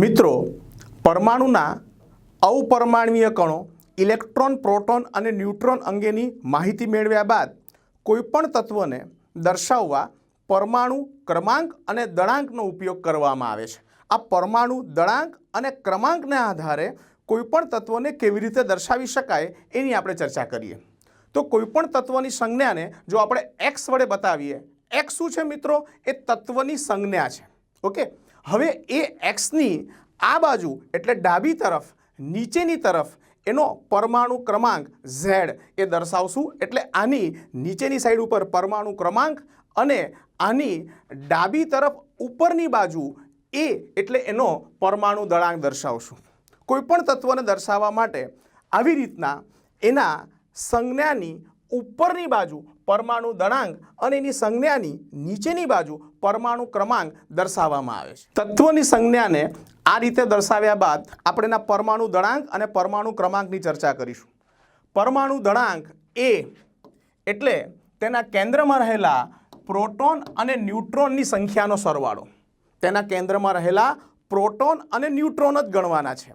મિત્રો, પરમાણુના અવપરમાણવીય કણો electron, proton અને ન્યુટ્રોન અંગેની માહિતી મેળવ્યા બાદ કોઈપણ તત્વને દર્શાવવા પરમાણુ ક્રમાંક અને દળાંકનો ઉપયોગ કરવામાં આવે છે. આ પરમાણુ દળાંક અને ક્રમાંકના આધારે કોઈપણ તત્વને કેવી રીતે દર્શાવી શકાય એની આપણે ચર્ચા કરીએ. તો કોઈપણ તત્વની સંજ્ઞાને જો આપણે એક્સ વડે બતાવીએ એક્સ શું છે મિત્રો? એ તત્વની સંજ્ઞા છે. ઓકે? હવે એ એક્સની આ બાજુ, એટલે ડાબી તરફ, નીચેની તરફ, એનો પરમાણુ ક્રમાંક ઝેડ એ દર્શાવશું. એટલે આની નીચેની સાઈડ ઉપર પરમાણુ ક્રમાંક અને આની ડાબી તરફ ઉપરની બાજુ એ, એટલે એનો પરમાણુ દળાંક દર્શાવશું. કોઈપણ તત્વને દર્શાવવા માટે આવી રીતના એના સંજ્ઞાની ઉપરની બાજુ પરમાણુ દળાંક અને એની સંજ્ઞાની નીચેની બાજુ પરમાણુ ક્રમાંક દર્શાવવામાં આવે છે. તત્વની સંજ્ઞાને આ રીતે દર્શાવ્યા બાદ આપણે એના પરમાણુ દળાંક અને પરમાણુ ક્રમાંકની ચર્ચા કરીશું. પરમાણુ દળાંક એ એટલે તેના કેન્દ્રમાં રહેલા પ્રોટોન અને ન્યુટ્રોનની સંખ્યાનો સરવાળો. તેના કેન્દ્રમાં રહેલા પ્રોટોન અને ન્યુટ્રોન જ ગણવાના છે.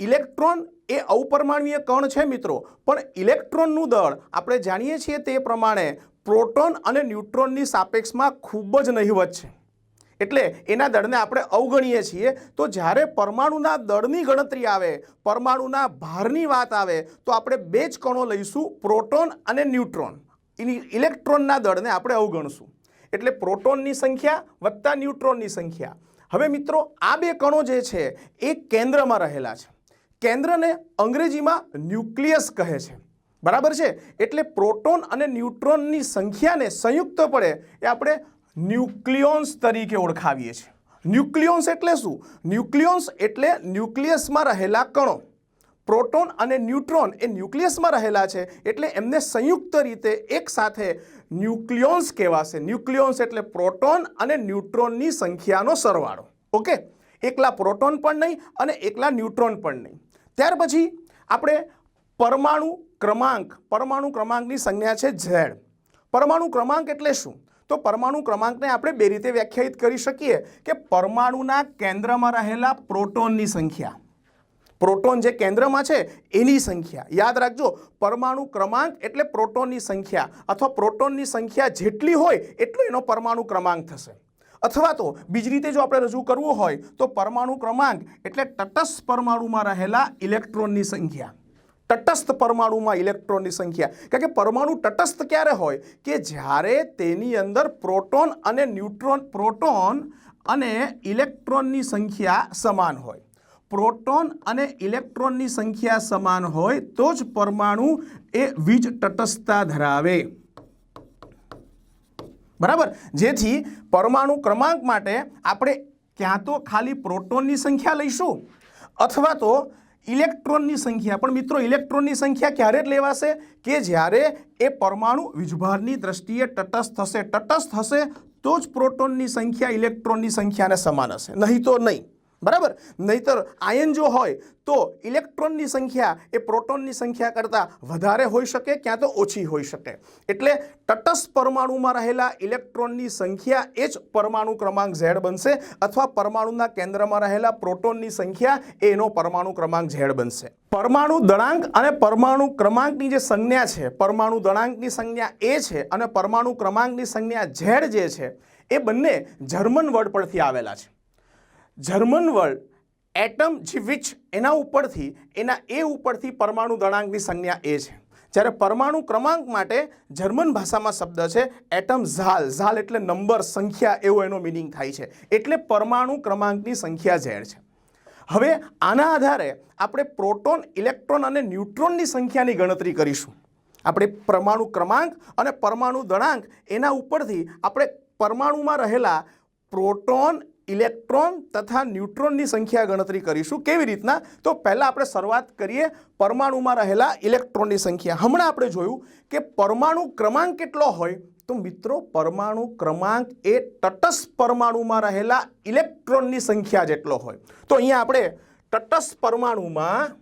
ઇલેક્ટ્રોન એ અવપરમાણવીય કણ છે મિત્રો. પણ ઇલેક્ટ્રોનનું દળ, આપણે જાણીએ છીએ તે પ્રમાણે પ્રોટોન અને ન્યુટ્રોનની સાપેક્ષમાં ખૂબ જ નહિવત છે. એટલે એના દળને આપણે અવગણીએ છીએ. તો જ્યારે પરમાણુના દળની ગણતરી આવે, પરમાણુના ભારની વાત આવે, તો આપણે બે જ કણો લઈશું, પ્રોટોન અને ન્યુટ્રોન. ઇલેક્ટ્રોનના દળને આપણે અવગણશું. એટલે પ્રોટોનની સંખ્યા વત્તા ન્યુટ્રોનની સંખ્યા. હવે મિત્રો, આ બે કણો જે છે, એ કેન્દ્રમાં રહેલા છે. કેન્દ્રને અંગ્રેજીમાં ન્યુક્લિયસ કહે છે. બરાબર છે? એટલે પ્રોટોન અને ન્યુટ્રોનની સંખ્યાને સંયુક્તપણે એ આપણે ન્યુક્લિયોન્સ તરીકે ઓળખાવીએ છીએ. ન્યુક્લિયોન્સ એટલે શું? ન્યુક્લિયોન્સ એટલે ન્યુક્લિયસમાં રહેલા કણો. પ્રોટોન અને ન્યુટ્રોન એ ન્યુક્લિયસમાં રહેલા છે એટલે એમને સંયુક્ત રીતે એક સાથે ન્યુક્લિયોન્સ કહેવાશે. ન્યુક્લિયોન્સ એટલે પ્રોટોન અને ન્યુટ્રોનની સંખ્યાનો સરવાળો. ઓકે? એકલા પ્રોટોન પણ નહીં અને એકલા ન્યુટ્રોન પણ નહીં. ત્યાર પછી આપણે પરમાણુ ક્રમાંક, પરમાણુ ક્રમાંકની સંજ્ઞા છે ઝેડ. પરમાણુ ક્રમાંક એટલે શું? તો પરમાણુ ક્રમાંકને આપણે બે રીતે વ્યાખ્યાયિત કરી શકીએ કે પરમાણુના કેન્દ્રમાં રહેલા પ્રોટોનની સંખ્યા. પ્રોટોન જે કેન્દ્રમાં છે, એની સંખ્યા. યાદ રાખજો, પરમાણુ ક્રમાંક એટલે પ્રોટોનની સંખ્યા. અથવા પ્રોટોનની સંખ્યા જેટલી હોય, એટલો એનો પરમાણુ ક્રમાંક થશે. અથવા તો બીજી રીતે જો આપણે રજૂ કરવું હોય તો પરમાણુ ક્રમાંક એટલે તટસ્થ પરમાણુમાં રહેલા ઇલેક્ટ્રોનની સંખ્યા. તટસ્થ પરમાણુમાં ઇલેક્ટ્રોનની સંખ્યા. કારણ કે પરમાણુ તટસ્થ ક્યારે હોય? કે જ્યારે તેની અંદર પ્રોટોન અને ન્યુટ્રોન, પ્રોટોન અને ઇલેક્ટ્રોનની સંખ્યા સમાન હોય. પ્રોટોન અને ઇલેક્ટ્રોનની સંખ્યા સમાન હોય તો જ પરમાણુ એ વીજ તટસ્થતા ધરાવે. બરાબર? જેથી પરમાણુ ક્રમાંક માટે આપણે ક્યાં તો ખાલી પ્રોટોનની સંખ્યા લઈશું, અથવા તો ઇલેક્ટ્રોનની સંખ્યા. પણ મિત્રો, ઇલેક્ટ્રોનની સંખ્યા ક્યારે જ લેવાશે? કે જ્યારે એ પરમાણુ વીજભારની દ્રષ્ટિએ તટસ્થ થશે તટસ્થ હશે તો જ પ્રોટોનની સંખ્યા ઇલેક્ટ્રોનની સંખ્યાને સમાન હશે. નહીં તો નહીં. બરાબર? નહીતર આયન જો હોય તો ઇલેક્ટ્રોનની સંખ્યા એ પ્રોટોનની સંખ્યા કરતાં વધારે હોઈ શકે, ક્યાં તો ઓછી હોઈ શકે. એટલે તટસ્થ પરમાણુમાં રહેલા ઇલેક્ટ્રોનની સંખ્યા એ જ પરમાણુ ક્રમાંક ઝેડ બનશે અથવા પરમાણુના કેન્દ્રમાં રહેલા પ્રોટોનની સંખ્યા એનો પરમાણુ ક્રમાંક ઝેડ બનશે. પરમાણુ દળાંક અને પરમાણુ ક્રમાંકની જે સંજ્ઞા છે, પરમાણુ દળાંકની સંજ્ઞા એ છે અને પરમાણુ ક્રમાંકની સંજ્ઞા ઝેડ જે છે, એ બંને જર્મન વર્ડ પરથી આવેલા છે. જર્મન વર્લ્ડ, એટમ જે વિચ એના ઉપરથી, એના એ ઉપરથી પરમાણુ દળાંકની સંજ્ઞા એ છે. જ્યારે પરમાણુ ક્રમાંક માટે જર્મન ભાષામાં શબ્દ છે એટમ ઝાલ. ઝાલ એટલે નંબર, સંખ્યા એવો એનો મિનિંગ થાય છે. એટલે પરમાણુ ક્રમાંકની સંખ્યા ઝેડ છે. હવે આના આધારે આપણે પ્રોટોન, ઇલેક્ટ્રોન અને ન્યુટ્રોનની સંખ્યાની ગણતરી કરીશું. આપણે પરમાણુ ક્રમાંક અને પરમાણુ દળાંક એના ઉપરથી આપણે પરમાણુમાં રહેલા પ્રોટોન ઇલેક્ટ્રોન તથા ન્યુટ્રોનની સંખ્યા ગણતરી કરીશું કેવી રીતના? તો પહેલાં આપણે શરૂઆત કરીએ પરમાણુમાં રહેલા ઇલેક્ટ્રોનની સંખ્યા. હમણાં આપણે જોયું કે પરમાણુ ક્રમાંક કેટલો હોય? તો મિત્રો, પરમાણુ ક્રમાંક એ તટસ્થ પરમાણુમાં રહેલા ઇલેક્ટ્રોનની સંખ્યા જેટલો હોય. તો અહીંયા આપણે તટસ્થ પરમાણુમાં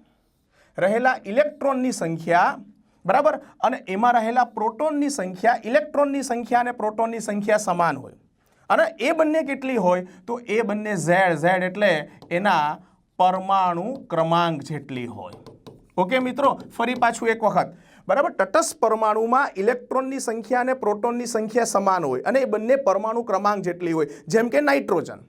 રહેલા ઇલેક્ટ્રોનની સંખ્યા, બરાબર? અને એમાં રહેલા પ્રોટોનની સંખ્યા, ઇલેક્ટ્રોનની સંખ્યા અને પ્રોટોનની સંખ્યા સમાન હોય. અને એ બંને કેટલી હોય? તો એ બંને ઝેડ ઝેડ એટલે એના પરમાણુ ક્રમાંક જેટલી હોય. ઓકે મિત્રો? ફરી પાછું એક વખત. બરાબર? તટસ્થ પરમાણુમાં ઇલેક્ટ્રોનની સંખ્યા અને પ્રોટોનની સંખ્યા સમાન હોય અને એ બંને પરમાણુ ક્રમાંક જેટલી હોય. જેમ કે નાઇટ્રોજન.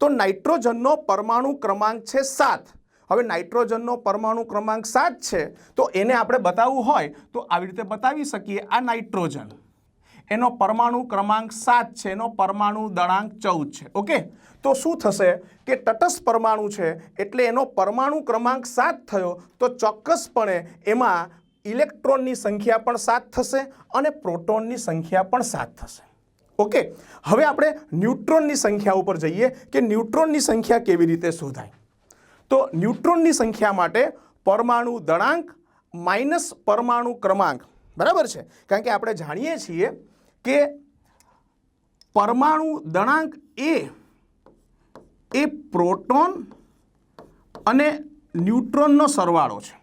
તો નાઇટ્રોજનનો પરમાણુ ક્રમાંક છે સાત. હવે નાઇટ્રોજનનો પરમાણુ ક્રમાંક સાત છે. તો એને આપણે બતાવવું હોય તો આવી રીતે બતાવી શકીએ આ નાઇટ્રોજન. એનો પરમાણુ ક્રમાંક સાત છે, એનો પરમાણુ દળાંક ચૌદ છે. ઓકે? તો શું થશે કે તટસ્થ પરમાણુ છે, એટલે એનો પરમાણુ ક્રમાંક સાત થયો, તો ચોક્કસપણે એમાં ઇલેક્ટ્રોનની સંખ્યા પણ સાત થશે અને પ્રોટોનની સંખ્યા પણ સાત થશે. ઓકે? હવે આપણે ન્યુટ્રોનની સંખ્યા ઉપર જઈએ કે ન્યુટ્રોનની સંખ્યા કેવી રીતે શોધાય. તો ન્યુટ્રોનની સંખ્યા માટે પરમાણુ દળાંક માઇનસ પરમાણુ ક્રમાંક. બરાબર છે? કારણ કે આપણે જાણીએ છીએ કે પરમાણુ દળાંક એ એ પ્રોટોન અને ન્યુટ્રોનનો સરવાળો છે.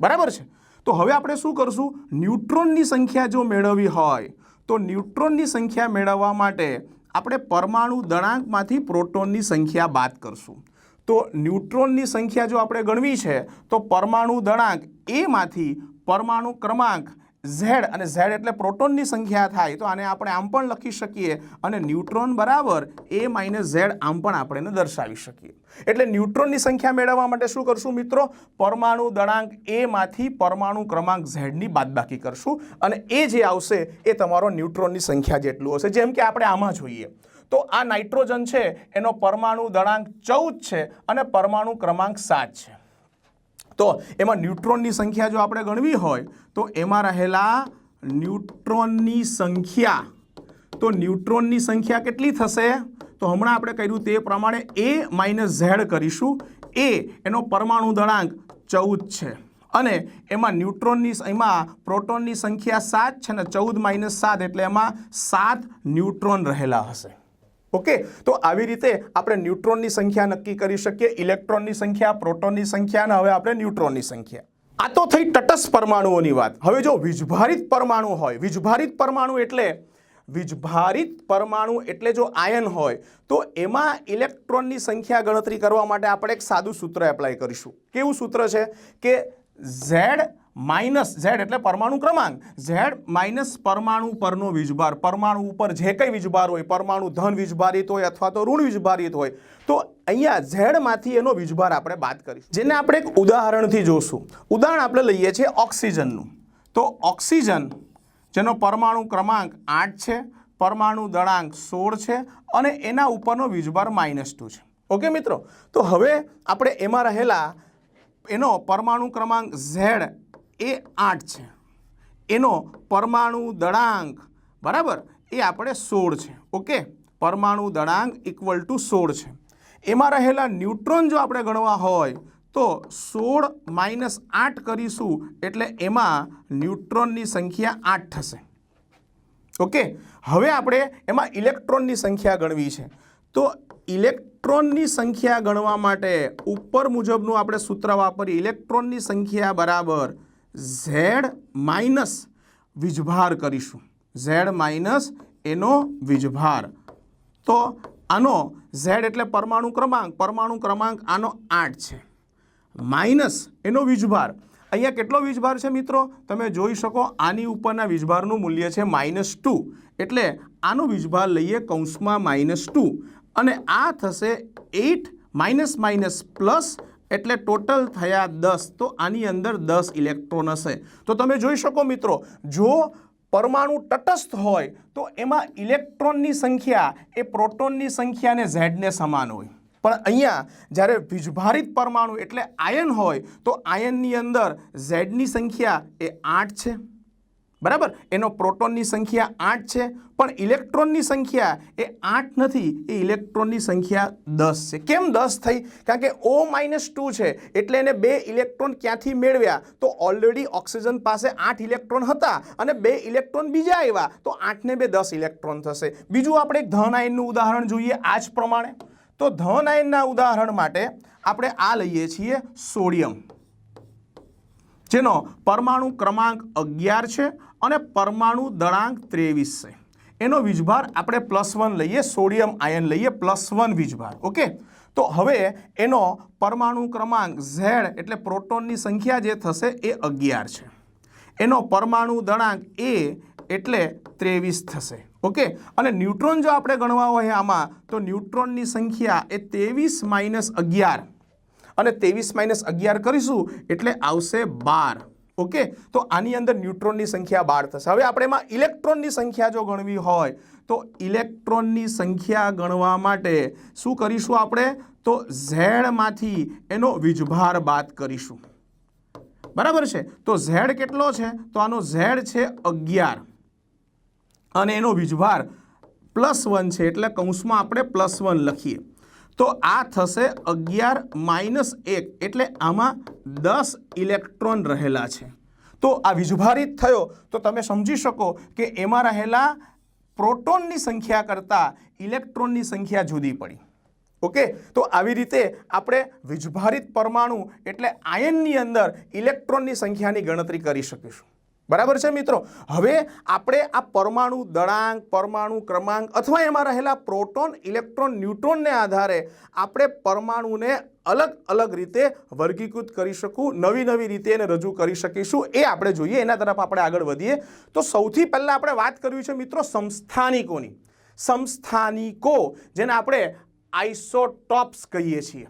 બરાબર છે? તો હવે આપણે શું કરશું? ન્યુટ્રોનની સંખ્યા જો મેળવવી હોય, તો ન્યુટ્રોનની સંખ્યા મેળવવા માટે આપણે પરમાણુ દળાંકમાંથી પ્રોટોનની સંખ્યા બાદ કરશું. તો ન્યુટ્રોનની સંખ્યા જો આપણે ગણવી છે, તો પરમાણુ દળાંક એમાંથી પરમાણુ ક્રમાંક ઝેડ અને ઝેડ એટલે પ્રોટોનની સંખ્યા થાય તો આને આપણે આમ પણ લખી શકીએ અને ન્યુટ્રોન બરાબર એ માઇનસ ઝેડ આમ પણ આપણે એને દર્શાવી શકીએ. એટલે ન્યુટ્રોનની સંખ્યા મેળવવા માટે શું કરશું મિત્રો? પરમાણુ દળાંક એમાંથી પરમાણુ ક્રમાંક ઝેડની બાદબાકી કરશું અને એ જે આવશે એ તમારો ન્યુટ્રોનની સંખ્યા જેટલું હશે. જેમ કે આપણે આમાં જોઈએ. તો આ નાઇટ્રોજન છે, એનો પરમાણુ દળાંક ચૌદ છે અને પરમાણુ ક્રમાંક સાત છે. તો એમાં ન્યુટ્રોનની સંખ્યા જો આપણે ગણવી હોય, તો એમાં રહેલા ન્યુટ્રોનની સંખ્યા, તો ન્યુટ્રોનની સંખ્યા કેટલી થશે? તો હમણાં આપણે કર્યું તે પ્રમાણે એ માઇનસ ઝેડ કરીશું. એ એનો પરમાણુ દળાંક ચૌદ છે. અને એમાં ન્યુટ્રોનની એમાં પ્રોટોનની સંખ્યા સાત છે ને ચૌદ માઇનસ સાત એટલે એમાં સાત ન્યુટ્રોન રહેલા હશે. ઓકે? તો આવી રીતે આપણે ન્યુટ્રોનની સંખ્યા નક્કી કરી શકીએ, ઇલેક્ટ્રોનની સંખ્યા, પ્રોટોનની સંખ્યા અને હવે આપણે ન્યુટ્રોનની સંખ્યા. આ તો થઈ તટસ્થ પરમાણુઓની વાત. હવે જો વીજભારિત પરમાણુ હોય, વીજભારિત પરમાણુ એટલે, વીજભારિત પરમાણુ એટલે જો આયન હોય, તો એમાં ઇલેક્ટ્રોનની સંખ્યા ગણતરી કરવા માટે આપણે એક સાદું સૂત્ર એપ્લાય કરીશું. કેવું સૂત્ર છે? કે ઝેડ માઇનસ ઝેડ એટલે પરમાણુ ક્રમાંક. ઝેડ માઇનસ પરમાણુ પરનો વીજભાર. પરમાણુ ઉપર જે કંઈ વીજભાર હોય, પરમાણુ ધન વીજભારિત હોય અથવા તો ઋણ વીજભારિત હોય, તો અહીંયા ઝેડમાંથી એનો વીજભાર આપણે બાદ કરીશું. જેને આપણે એક ઉદાહરણથી જોશું. ઉદાહરણ આપણે લઈએ છીએ ઓક્સિજનનું. તો ઓક્સિજન, જેનો પરમાણુ ક્રમાંક આઠ છે, પરમાણુ દળાંક સોળ છે અને એના ઉપરનો વીજભાર માઇનસ ટુ છે. ઓકે મિત્રો? તો હવે આપણે એમાં રહેલા એનો પરમાણુ ક્રમાંક ઝેડ એ આઠ છે. એનો પરમાણુ દળાંક, બરાબર? એ આપણે સોળ છે. ઓકે? પરમાણુ દળાંક ઇક્વલ ટુ સોળ છે. એમાં રહેલા ન્યુટ્રોન જો આપણે ગણવા હોય, તો સોળ માઇનસ આઠ કરીશું એટલે એમાં ન્યુટ્રોનની સંખ્યા આઠ થશે. ઓકે? હવે આપણે એમાં ઇલેક્ટ્રોનની સંખ્યા ગણવી છે. તો ઇલેક્ટ્રોનની સંખ્યા ગણવા માટે ઉપર મુજબનું આપણે સૂત્ર વાપરીએ. ઇલેક્ટ્રોનની સંખ્યા બરાબર ઝેડ માઇનસ વીજભાર કરીશું. ઝેડ માઇનસ એનો વીજભાર. તો આનો ઝેડ એટલે પરમાણુ ક્રમાંક. પરમાણુ ક્રમાંક આનો આઠ છે. માઇનસ એનો વીજભાર. અહીંયા કેટલો વીજભાર છે મિત્રો? તમે જોઈ શકો આની ઉપરના વીજભારનું મૂલ્ય છે માઇનસ ટુ. એટલે આનો વીજભાર લઈએ કૌંસમાં માઇનસ ટુ. અને આ થશે એઇટ માઇનસ માઇનસ પ્લસ એટલે ટોટલ થયા દસ. તો આની અંદર દસ ઇલેક્ટ્રોન હશે. તો તમે જોઈ શકો મિત્રો, જો પરમાણુ તટસ્થ હોય, તો એમાં ઇલેક્ટ્રોનની સંખ્યા એ પ્રોટોનની સંખ્યાને ઝેડને સમાન હોય. પણ અહીંયા જ્યારે વીજભારિત પરમાણુ એટલે આયન હોય, તો આયનની અંદર ઝેડની સંખ્યા એ આઠ છે. બરાબર? એનો પ્રોટોનની સંખ્યા આઠ છે, પણ ઇલેક્ટ્રોનની સંખ્યા એ આઠ નથી, એ ઇલેક્ટ્રોનની સંખ્યા દસ છે. કેમ દસ થઈ? કારણ કે ઓ માઇનસ ટુ છે, એટલે એને બે ઇલેક્ટ્રોન ક્યાંથી મેળવ્યા? તો ઓલરેડી ઓક્સિજન પાસે આઠ ઇલેક્ટ્રોન હતા અને બે ઇલેક્ટ્રોન બીજા આવ્યા. તો આઠને બે દસ ઇલેક્ટ્રોન થશે. બીજું આપણે એક ધન આયનનું ઉદાહરણ જોઈએ આ જ પ્રમાણે. તો ધન આયનના ઉદાહરણ માટે આપણે આ લઈએ છીએ સોડિયમ, જેનો પરમાણુ ક્રમાંક અગિયાર છે અને પરમાણુ દળાંક ત્રેવીસ છે. એનો વીજભાર આપણે પ્લસ વન લઈએ સોડિયમ આયન લઈએ પ્લસ વન વીજભાર ઓકે તો હવે એનો પરમાણુ ક્રમાંક ઝેડ એટલે પ્રોટોનની સંખ્યા જે થશે એ અગિયાર છે. એનો પરમાણુ દળાંક એ એટલે ત્રેવીસ થશે ઓકે અને ન્યુટ્રોન જો આપણે ગણવા હોય આમાં, તો ન્યુટ્રોનની સંખ્યા એ ત્રેવીસ માઇનસ અગિયાર. અને ત્રેવીસ માઇનસ અગિયાર કરીશું એટલે આવશે બાર. ઓકે? તો આની અંદર ન્યુટ્રોનની સંખ્યા બાર થશે. હવે આપણે એમાં ઇલેક્ટ્રોનની સંખ્યા જો ગણવી હોય, તો ઇલેક્ટ્રોનની સંખ્યા ગણવા માટે શું કરીશું આપણે? તો ઝેડમાંથી એનો વીજભાર બાદ કરીશું. બરાબર છે? તો ઝેડ કેટલો છે? તો આનો ઝેડ છે અગિયાર. અને એનો વીજભાર પ્લસ વન છે, એટલે કૌંસમાં આપણે પ્લસ વન લખીએ. તો આ થશે અગિયાર માઇનસ એક, એટલે આમાં દસ ઇલેક્ટ્રોન રહેલા છે. તો આ વિજભારિત થયો. તો તમે સમજી શકો કે એમાં રહેલા પ્રોટોનની સંખ્યા કરતાં ઇલેક્ટ્રોનની સંખ્યા જુદી પડી. ઓકે? તો આવી રીતે આપણે વિજભારિત પરમાણુ, એટલે આયનની અંદર ઇલેક્ટ્રોનની સંખ્યાની ગણતરી કરી શકીશું. બરાબર છે મિત્રો? હવે આપણે આ પરમાણુ દળાંક, પરમાણુ ક્રમાંક અથવા એમાં રહેલા પ્રોટોન, ઇલેક્ટ્રોન, ન્યુટ્રોનને આધારે આપણે પરમાણુને અલગ અલગ રીતે વર્ગીકૃત કરી શકું, નવી નવી રીતે એને રજૂ કરી શકીશું. એ આપણે જોઈએ, એના તરફ આપણે આગળ વધીએ. તો સૌથી પહેલાં આપણે વાત કરવી છે મિત્રો સંસ્થાનિકોની. સંસ્થાનિકો, જેને આપણે આઇસોટોપ્સ કહીએ છીએ.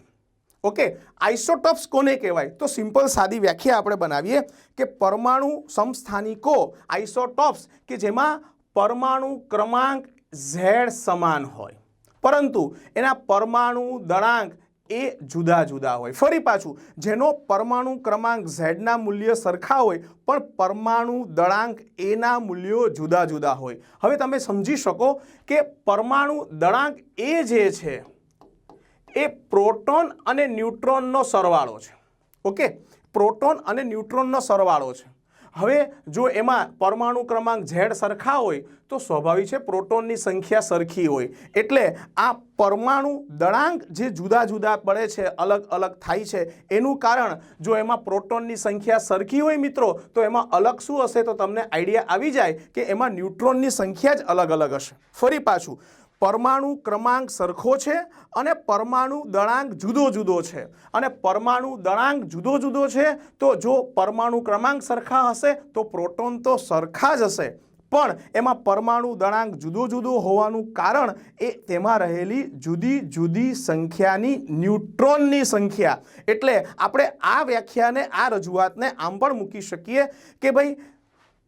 ઓકે, આઇસોટોપ્સ કોને કહેવાય? તો સિમ્પલ સાદી વ્યાખ્યા આપણે બનાવીએ કે પરમાણુ સમસ્થાનિકો આઇસોટોપ્સ કે જેમાં પરમાણુ ક્રમાંક ઝેડ સમાન હોય. પરંતુ એના પરમાણુ દળાંક એ જુદા જુદા હોય. ફરી પાછું, જેનો પરમાણુ ક્રમાંક ઝેડના મૂલ્ય સરખા હોય, પણ પરમાણુ દળાંક એના મૂલ્યો જુદા જુદા હોય. હવે તમે સમજી શકો કે પરમાણુ દળાંક એ જે છે એ પ્રોટોન અને ન્યુટ્રોનનો સરવાળો છે. ઓકે? પ્રોટોન અને ન્યુટ્રોનનો સરવાળો છે. હવે જો એમાં પરમાણુ ક્રમાંક ઝેડ સરખા હોય, તો સ્વાભાવિક છે પ્રોટોનની સંખ્યા સરખી હોય. એટલે આ પરમાણુ દળાંક જે જુદા જુદા પડે છે, અલગ અલગ થાય છે, એનું કારણ જો એમાં પ્રોટોનની સંખ્યા સરખી હોય મિત્રો, તો એમાં અલગ શું હશે તો તમને આઈડિયા આવી જાય કે એમાં ન્યુટ્રોનની સંખ્યા જ અલગ અલગ હશે. ફરી પાછું પરમાણુ ક્રમાંક સરખો છે અને પરમાણુ દળાંક જુદો જુદો છે. અને પરમાણુ દળાંક જુદો જુદો છે, તો જો પરમાણુ ક્રમાંક સરખા હશે, તો પ્રોટોન તો સરખા જ હશે. પણ એમાં પરમાણુ દળાંક જુદો જુદો હોવાનું કારણ એ તેમાં રહેલી જુદી જુદી સંખ્યાની ન્યુટ્રોનની સંખ્યા. એટલે આપણે આ વ્યાખ્યાને, આ રજૂઆતને આમ પણ મૂકી શકીએ કે ભાઈ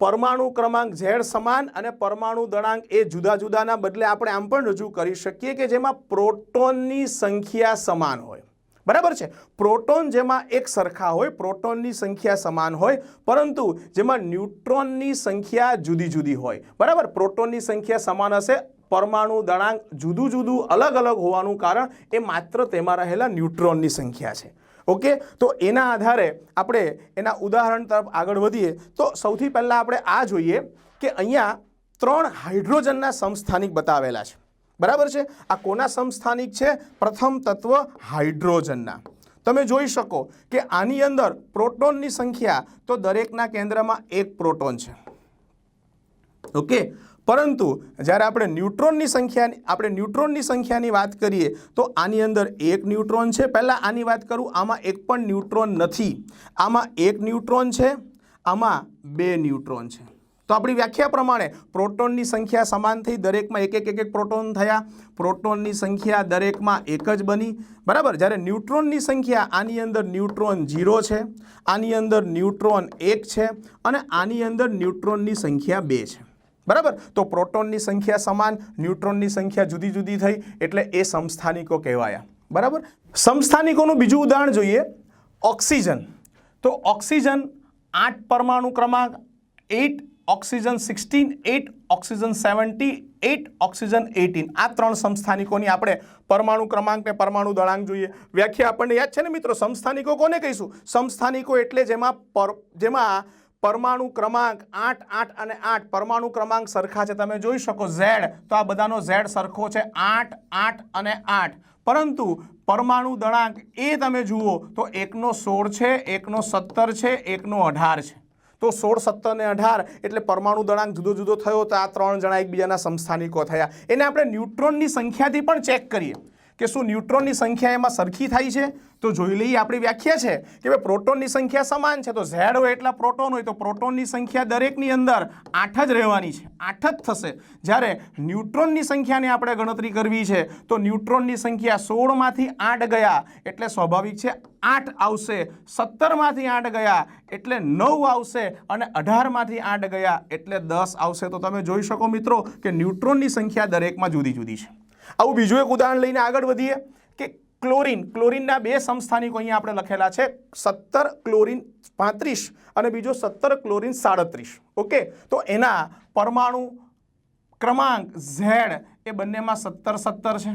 પરમાણુ ક્રમાંક ઝેડ સમાન અને પરમાણુ દળાંક એ જુદા જુદાના બદલે આપણે આમ પણ રજૂ કરી શકીએ કે જેમાં પ્રોટોનની સંખ્યા સમાન હોય. બરાબર છે? પ્રોટોન જેમાં એક સરખા હોય, પ્રોટોનની સંખ્યા સમાન હોય, પરંતુ જેમાં ન્યુટ્રોનની સંખ્યા જુદી જુદી હોય. બરાબર? પ્રોટોનની સંખ્યા સમાન હશે, પરમાણુ દળાંક જુદું જુદું અલગ અલગ હોવાનું કારણ એ માત્ર તેમાં રહેલા ન્યુટ્રોનની સંખ્યા છે. ઓકે? તો એના આધારે આપણે એના ઉદાહરણ તરફ આગળ વધીએ. તો સૌથી પહેલાં આપણે આ જોઈએ કે અહીંયા ત્રણ હાઇડ્રોજનના સમસ્થાનિક બતાવેલા છે. બરાબર છે? આ કોના સમસ્થાનિક છે? પ્રથમ તત્વ હાઇડ્રોજનના. તમે જોઈ શકો કે આની અંદર પ્રોટોનની સંખ્યા તો દરેકના કેન્દ્રમાં એક પ્રોટોન છે. ઓકે? પરંતુ જ્યારે આપણે ન્યુટ્રોનની સંખ્યાની આપણે ન્યુટ્રોનની સંખ્યાની વાત કરીએ, તો આની અંદર એક ન્યુટ્રોન છે. પહેલાં આની વાત કરું, આમાં એક પણ ન્યુટ્રોન નથી. આમાં એક ન્યુટ્રોન છે, આમાં બે ન્યુટ્રોન છે. તો આપણી વ્યાખ્યા પ્રમાણે પ્રોટોનની સંખ્યા સમાન થઈ, દરેકમાં એક એક એક એક પ્રોટોન થયા. પ્રોટોનની સંખ્યા દરેકમાં એક જ બની. બરાબર? જ્યારે ન્યુટ્રોનની સંખ્યા આની અંદર ન્યુટ્રોન ઝીરો છે, આની અંદર ન્યુટ્રોન એક છે અને આની અંદર ન્યુટ્રોનની સંખ્યા બે છે. બરાબર? તો પ્રોટોનની સંખ્યા સમાન, ન્યુટ્રોનની સંખ્યા જુદી જુદી થઈ એટલે એ સમસ્થાનિકો કહેવાયા. બરાબર? સમસ્થાનિકોનું બીજું ઉદાહરણ જોઈએ. ઓક્સિજન. તો ઓક્સિજન આઠ પરમાણુ ક્રમાંક eight oxygen sixteen eight oxygen seventeen eight oxygen eighteen આ ત્રણ સંસ્થાનિકોની આપણે પરમાણુ ક્રમાંક ને પરમાણુ દળાંક જોઈએ. વ્યાખ્યા આપણને યાદ છે ને મિત્રો? સંસ્થાનિકો કોને કહીશું? સંસ્થાનિકો એટલે જેમાં પર જેમાં પરમાણુ ક્રમાંક આઠ આઠ અને આઠ. પરમાણુ ક્રમાંક સરખા છે. તમે જોઈ શકો ઝેડ તો આ બધાનો ઝેડ સરખો છે. આઠ આઠ અને આઠ. પરંતુ પરમાણુ દળાંક એ તમે જુઓ તો એકનો સોળ છે, એકનો સત્તર છે, એકનો અઢાર છે. તો સોળ, સત્તર ને અઢાર એટલે પરમાણુ દળાંક જુદો જુદો થયો તો આ ત્રણ જણા એકબીજાના સંસ્થાનિકો થયા. એને આપણે ન્યુટ્રોનની સંખ્યાથી પણ ચેક કરીએ. કે શું ન્યુટ્રોનની સંખ્યા એમાં સરખી થાય છે? તો જોઈ લઈએ આપણી વ્યાખ્યા છે કે ભાઈ પ્રોટોનની સંખ્યા સમાન છે. તો ઝેડ હોય એટલા પ્રોટોન હોય તો પ્રોટોનની સંખ્યા દરેકની અંદર આઠ જ રહેવાની છે. આઠ જ થશે. જ્યારે ન્યુટ્રોનની સંખ્યાની આપણે ગણતરી કરવી છે, તો ન્યુટ્રોનની સંખ્યા સોળમાંથી આઠ ગયા એટલે સ્વાભાવિક છે આઠ આવશે, સત્તરમાંથી આઠ ગયા એટલે નવ આવશે અને અઢારમાંથી આઠ ગયા એટલે દસ આવશે. તો તમે જોઈ શકો મિત્રો કે ન્યુટ્રોનની સંખ્યા દરેકમાં જુદી જુદી છે. આવું બીજું એક ઉદાહરણ લઈને આગળ વધીએ કે ક્લોરીન, ક્લોરીનના બે સમસ્થાનિકો અહીંયા આપણે લખેલા છે. સત્તર ક્લોરીન પાંત્રીસ અને બીજો સત્તર ક્લોરીન સાડત્રીસ. ઓકે? તો એના પરમાણુ ક્રમાંક ઝેડ એ બંનેમાં સત્તર સત્તર છે.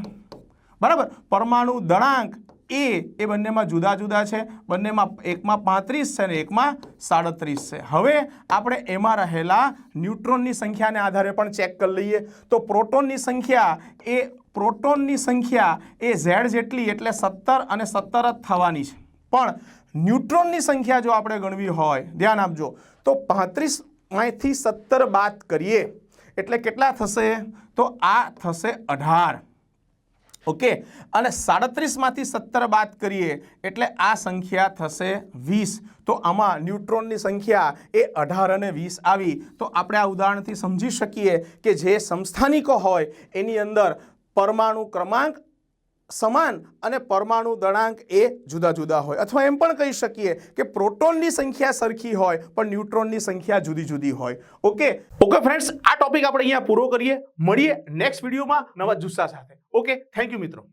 બરાબર? પરમાણુ દળાંક એ એ બંનેમાં જુદા જુદા છે. બંનેમાં એકમાં પાંત્રીસ છે અને એકમાં સાડત્રીસ છે. હવે આપણે એમાં રહેલા ન્યુટ્રોનની સંખ્યાને આધારે પણ ચેક કરી લઈએ. તો પ્રોટોનની સંખ્યા, એ પ્રોટોનની સંખ્યા એ ઝેડ જેટલી એટલે સત્તર અને સત્તર જ થવાની છે. પણ ન્યુટ્રોનની સંખ્યા જો આપણે ગણવી હોય, ધ્યાન આપજો, તો પાંત્રીસમાંથી સત્તર બાદ કરીએ. એટલે કેટલા થશે? તો આ થશે અઢાર. ઓકે? અને સાડત્રીસમાંથી સત્તર બાદ કરીએ, એટલે આ સંખ્યા થશે વીસ. તો આમાં ન્યુટ્રોનની સંખ્યા એ અઢાર અને વીસ આવી. તો આપણે આ ઉદાહરણથી સમજી શકીએ કે જે સંસ્થાનિકો હોય, એની અંદર પરમાણુ ક્રમાંક સમાન અને પરમાણુ દળાંક એ જુદા જુદા હોય. અથવા એમ પણ કહી શકીએ કે પ્રોટોનની સંખ્યા સરખી હોય, પણ ન્યુટ્રોનની સંખ્યા જુદી જુદી હોય. ઓકે ઓકે ફ્રેન્ડ્સ આ ટોપિક આપણે અહીંયા પૂરો કરીએ. મળીએ નેક્સ્ટ વિડીયોમાં નવા જુસ્સા સાથે. ઓકે થેન્ક યુ મિત્રો.